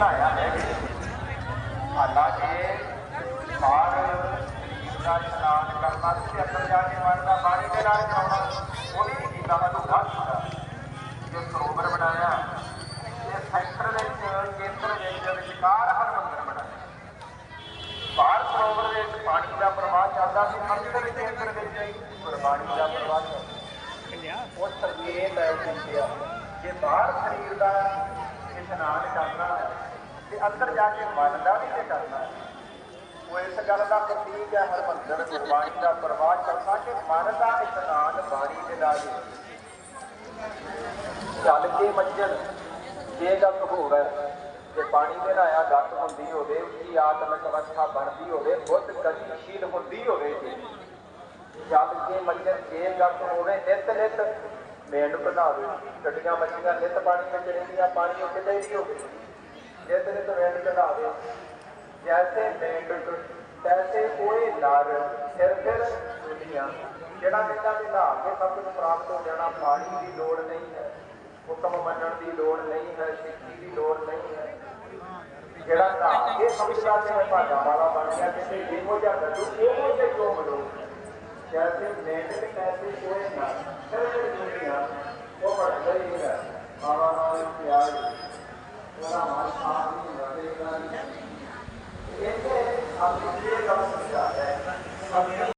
ਬਣਾਇਆ ਹੈ। ਹਾਲਾਂਕਿ ਬਾਹਰ ਦਾ ਇਸ਼ਨਾਨ ਕਰਨਾ ਤੇ ਅੰਦਰ ਜਾ ਕੇ ਮਰਦਾ ਪਾਣੀ ਦੇ ਨਾਲ ਕਰਾਉਣਾ ਉਹ ਵੀ ਨਹੀਂ ਕੀਤਾ ਅਧੂਰਾ ਕੀਤਾ। ਜੋ ਸਰੋਵਰ ਬਣਾਇਆ, ਇਹ ਸੈਂਟਰ ਵਿੱਚ, ਕੇਂਦਰ ਵਿੱਚ ਵਿਚਕਾਰ ਹਰਮੰਦਰ ਬਣਾਇਆ। ਬਾਹਰ ਸਰੋਵਰ ਦੇ ਵਿੱਚ ਪਾਣੀ ਦਾ ਪ੍ਰਵਾਹ ਚੱਲਦਾ ਸੀ ਅੰਦਰ ਕੇਂਦਰ ਵਿੱਚ ਗੁਰਬਾਣੀ ਦਾ ਪ੍ਰਵਾਹ ਚੱਲਦਾ ਉਹ ਸੰਕੇਤ ਹੈ ਉਹ ਆ ਕਿ ਬਾਹਰ ਸਰੀਰ ਦਾ ਇਸ਼ਨਾਨ ਕਰਨਾ ਹੈ ਅੰਦਰ ਜਾ ਕੇ ਮਨ ਵੀ ਤੇ ਕਰਨਾ ਉਹ ਇਸ ਗੱਲ ਦਾ ਪ੍ਰਤੀਕ ਹੈ, ਹਰਮੰਦਰ ਗੁਰਬਾਣੀ ਦਾ ਪ੍ਰਵਾਹ ਚੱਲਦਾ ਕਿ ਮਨ ਦਾ ਇਸ਼ਨਾਨ ਬਾਣੀ ਦੇ ਨਾਲ ਚੱਲ ਕੇ ਮੰਜਲ, ਜੇ ਗੱਲ ਹੋਰ ਹੈ ਪਾਣੀ ਦੇ ਨਾਇਆ ਗੱਤ ਹੁੰਦੀ ਹੋਵੇ, ਉੱਚੀ ਆਤਮਿਕ ਅਵਸਥਾ ਬਣਦੀ ਹੋਵੇ, ਬੁੱਧ ਗਤੀਸ਼ੀਲ ਹੁੰਦੀ ਹੋਵੇ ਜੀ। ਚੱਲ ਕੇ ਮੰਜਲ, ਜੇ ਗੱਤ ਹੋਵੇ, ਨਿਤ ਨਿਤ ਮੇਂਢ ਬਣਾਵੇ। ਗੱਡੀਆਂ ਮੱਛੀਆਂ ਨਿਤ ਪਾਣੀ ਵਿੱਚ ਰਹਿੰਦੀਆਂ ਪਾਣੀ ਉੱਤੇ ਚਾਹੀਦੀ ਹੋਵੇ ਨਿਤ ਜੈਸੇ ਮੇਂਢ ਤੈਸੇ ਕੋਈ ਨਰ ਫਿਰ ਫਿਰ ਦੁਨੀਆ ਜਿਹੜਾ ਕਹਿੰਦਾ ਵੀ ਨਹਾ ਕੇ ਸਭ ਕੁਝ ਪ੍ਰਾਪਤ ਹੋ ਜਾਣਾ, ਪਾਣੀ ਦੀ ਲੋੜ ਨਹੀਂ ਹੈ। ਹੁਕਮ ਮੰਨਣ ਦੀ ਲੋੜ ਨਹੀਂ ਹੈ, ਸਿੱਖੀ ਦੀ ਲੋੜ ਨਹੀਂ ਹੈ। ਜਿਹੜਾ ਨਹਾ ਕੇ ਸਮਝਦਾ ਕਿ ਮੈਂ ਭਾਗਾ ਵਾਲਾ ਬਣ ਗਿਆ, ਕਿਸੇ ਇਹੋ ਜਿਹਾ ਗੱਡੂ ਇਹੋ ਜਿਹਾ ਕਿਉਂ ਬਣੋ entre a